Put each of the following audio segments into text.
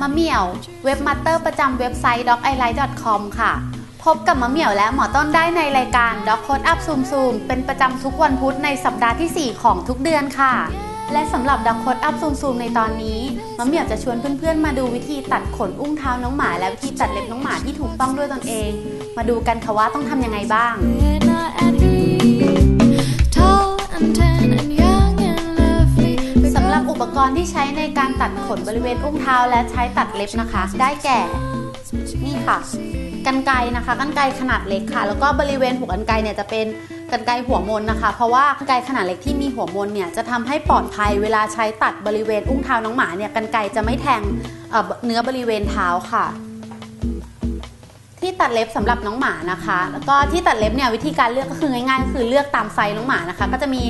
มาเมี่ยว เว็บมาสเตอร์ประจำเว็บไซต์ docilight.com ค่ะ พบกับมะเหมี่ยวและหมอต้นได้ในรายการ Doc Code Up Zoom Zoom เป็นประจำทุกวันพุธในสัปดาห์ที่ 4 ของทุกเดือนค่ะ และสำหรับ Doc Code Up Zoom Zoom ในตอนนี้มะเหมี่ยวจะชวนเพื่อนๆ มาดูวิธีตัดขนอุ้งเท้าน้องหมาและวิธีตัดเล็บน้องหมาที่ถูกต้องด้วยตนเอง มาดูกันค่ะว่าต้องทำยังไงบ้าง ใช้ในการตัดขนบริเวณอุ้งเท้าและใช้ตัดเล็บนะคะ ได้แก่ นี่ค่ะกันไกรนะคะกันไกรขนาดเล็กค่ะ แล้วก็บริเวณหัวกันไกรเนี่ยจะเป็นกันไกรหัวมนนะคะ เพราะว่ากันไกรขนาดเล็กที่มีหัวมนเนี่ยจะทำให้ปลอดภัยเวลาใช้ตัดบริเวณอุ้งเท้าน้องหมาเนี่ยกันไกรจะไม่แทงเเนื้อบริเวณเท้าค่ะ ที่ตัดเล็บสำหรับน้องหมานะคะ แล้วก็ที่ตัดเล็บเนี่ยวิธีการเลือกก็คือง่ายๆ คือเลือกตามไซส์น้องหมานะคะ ก็จะมี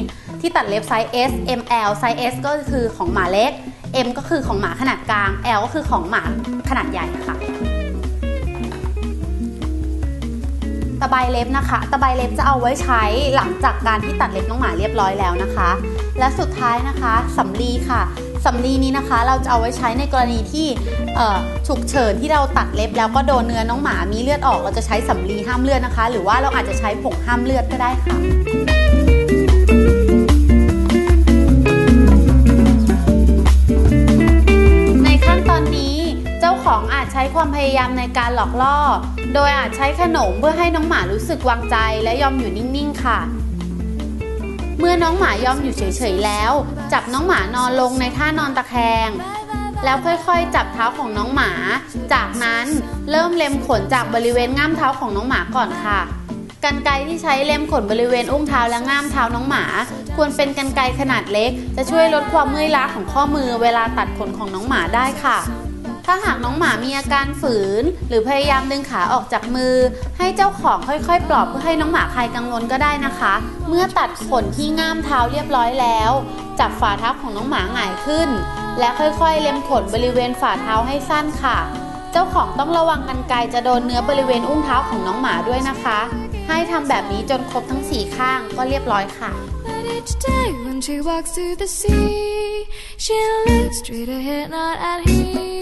ที่ตัดเล็บไซส์ S M L ไซส์ S ก็คือของหมาเล็ก M ก็คือของหมาขนาดกลาง L ก็คือของหมาขนาดใหญ่ค่ะตะไบเล็บนะคะ ตะไบเล็บจะเอาไว้ใช้หลังจากการที่ตัดเล็บน้องหมาเรียบร้อยแล้วนะคะ และสุดท้ายนะคะสำลีค่ะสำลีนี้นะคะเราจะเอาไว้ใช้ในกรณีที่ฉุกเฉินที่เราตัดเล็บแล้วก็โดนเนื้อน้องหมามีเลือดออก เราจะใช้สำลีห้ามเลือดนะคะ หรือว่าเราอาจจะใช้ผงห้ามเลือดก็ได้ค่ะ พยายามในการหลอกล่อ โดยอาจใช้ขนมเพื่อให้น้องหมารู้สึกวางใจและยอมอยู่นิ่งๆ ค่ะ เมื่อน้องหมายอมอยู่เฉยๆแล้ว จับน้องหมานอนลงในท่านอนตะแคง แล้วค่อยๆ จับเท้าของน้องหมา จากนั้นเริ่มเล็มขนจากบริเวณง่ามเท้าของน้องหมาก่อนค่ะกันไกรที่ใช้เล็มขนบริเวณอุ้งเท้าและง่ามเท้าน้องหมา ควรเป็นกันไกรขนาดเล็ก จะช่วยลดความเมื่อยล้าของข้อมือเวลาตัดขนของน้องหมาได้ค่ะ ถ้าหากน้องหมามีอาการฝืน หรือพยายามดึงขาออกจากมือ ให้เจ้าของค่อยๆ ปลอบเพื่อให้น้องหมาคลายกังวลก็ได้นะคะ เมื่อตัดขนที่ง่ามเท้าเรียบร้อยแล้ว จับฝ่าเท้าของน้องหมาหงายขึ้น และค่อยๆ เล็มขนบริเวณฝ่าเท้าให้สั้นค่ะ เจ้าของต้องระวังกันไกรจะโดนเนื้อบริเวณอุ้งเท้าของน้องหมาด้วยนะคะ ให้ทำแบบนี้จนครบทั้งสี่ข้างก็เรียบร้อยค่ะ each day when she walks to the sea, she looks straight ahead, not at he.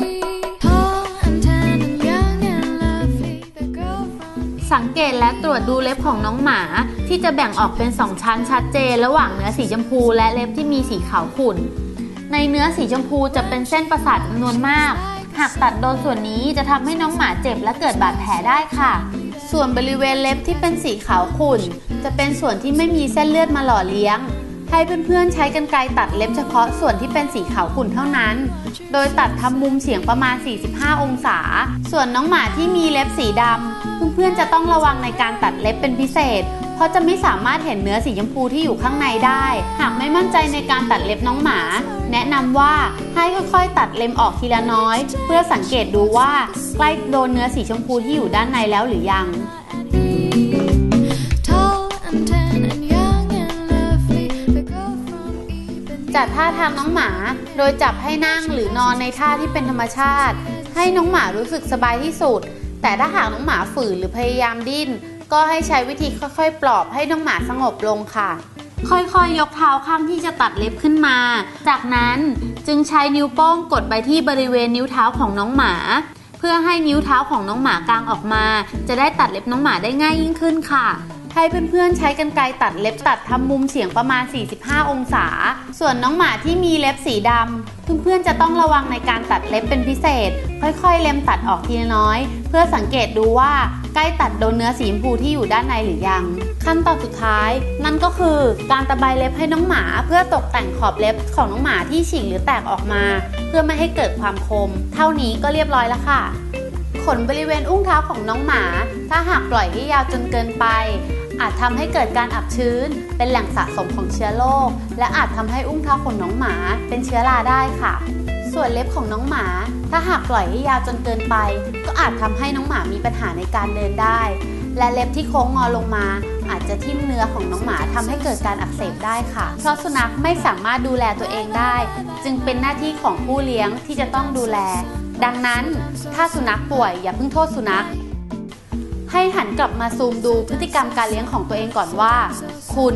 สังเกตและตรวจดูเล็บของน้องหมา ที่จะแบ่งออกเป็น 2 ชั้นชัดเจน ระหว่างเนื้อสีชมพูและเล็บที่มีสีขาวขุ่น ในเนื้อสีชมพูจะเป็นเส้นประสาทจำนวนมาก หากตัดโดนส่วนนี้จะทำให้น้องหมาเจ็บและเกิดบาดแผลได้ค่ะ ส่วนบริเวณเล็บที่เป็นสีขาวขุ่น จะเป็นส่วนที่ไม่มีเส้นเลือดมาหล่อเลี้ยงให้เพื่อนๆใช้กรรไกรตัดเล็บเฉพาะส่วนที่เป็นสีขาวขุ่นเท่านั้น โดยตัดทำมุมเฉียงประมาณ 45 องศา ส่วนน้องหมาที่มีเล็บสีดำ เพื่อนๆจะต้องระวังในการตัดเล็บเป็นพิเศษ เพราะจะไม่สามารถเห็นเนื้อสีชมพูที่อยู่ข้างในได้ หากไม่มั่นใจในการตัดเล็บน้องหมา แนะนำว่าให้ค่อยๆ ตัดเล็มออกทีละน้อย เพื่อสังเกตดูว่าใกล้โดนเนื้อสีชมพูที่อยู่ด้านในแล้วหรือยังจัดท่าทางน้องหมา โดยจับให้นั่งหรือนอนในท่าที่เป็นธรรมชาติ ให้น้องหมารู้สึกสบายที่สุด แต่ถ้าหากน้องหมาฝืนหรือพยายามดิ้น ก็ให้ใช้วิธีค่อยๆ ปลอบให้น้องหมาสงบลงค่ะ ค่อยๆ ยกเท้าข้างที่จะตัดเล็บขึ้นมา จากนั้นจึงใช้นิ้วโป้งกดไปที่บริเวณนิ้วเท้าของน้องหมา เพื่อให้นิ้วเท้าของน้องหมากางออกมา จะได้ตัดเล็บน้องหมาได้ง่ายยิ่งขึ้นค่ะ ให้เพื่อนๆใช้กรรไกรตัดเล็บตัดทำมุมเฉียงประมาณ 45 องศา ส่วนน้องหมาที่มีเล็บสีดำเพื่อนๆจะต้องระวังในการตัดเล็บเป็นพิเศษ ค่อยๆ เล็มตัดออกทีละน้อย เพื่อสังเกตดูว่าใกล้ตัดโดนเนื้อสีชมพูที่อยู่ด้านในหรือยัง ขั้นตอนสุดท้าย นั่นก็คือการตะไบเล็บให้น้องหมา เพื่อตกแต่งขอบเล็บของน้องหมาที่ฉีกหรือแตกออกมา เพื่อไม่ให้เกิดความคม เท่านี้ก็เรียบร้อยแล้วค่ะขนบริเวณอุ้งเท้าของน้องหมา ถ้าหากปล่อยให้ยาวจนเกินไป อาจทำให้เกิดการอับชื้น เป็นแหล่งสะสมของเชื้อโรคและอาจทำให้อุ้งเท้าของน้องหมาเป็นเชื้อราได้ค่ะ ส่วนเล็บของน้องหมา ถ้าหากปล่อยให้ยาวจนเกินไป ก็อาจทำให้น้องหมามีปัญหาในการเดินได้ และเล็บที่โค้งงอลงมา อาจจะทิ่มเนื้อของน้องหมาทำให้เกิดการอักเสบได้ค่ะ เพราะสุนัขไม่สามารถดูแลตัวเองได้ จึงเป็นหน้าที่ของผู้เลี้ยงที่จะต้องดูแล ดังนั้น ถ้าสุนัขป่วยอย่าเพิ่งโทษสุนัข ให้หันกลับมาซูมดูพฤติกรรมการเลี้ยงของตัวเองก่อนว่า คุณ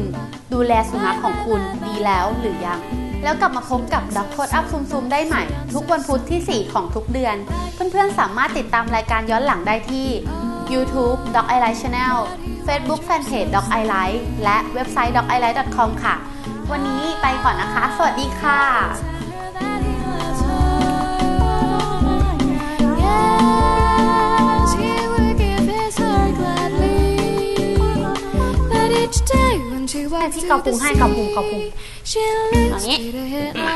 ดูแลสุนัขของคุณดีแล้วหรือยัง แล้วกลับมาพบกับด็อกโคดอัพซุมซุมได้ใหม่ ทุกวันพุธที่ 4 ของทุกเดือน เพื่อนๆสามารถติดตามรายการย้อนหลังได้ที่ YouTube Doc I Like Channel Facebook Fanpage Doc I Like และเว็บไซต์ docilight.com ค่ะ วันนี้ไปก่อนนะคะ สวัสดีค่ะ day when she walks Hey, through cậu the cùng hai, cậu cùng, cậu cùng. sea, she looks Đó nhé. straight ahead, not at him.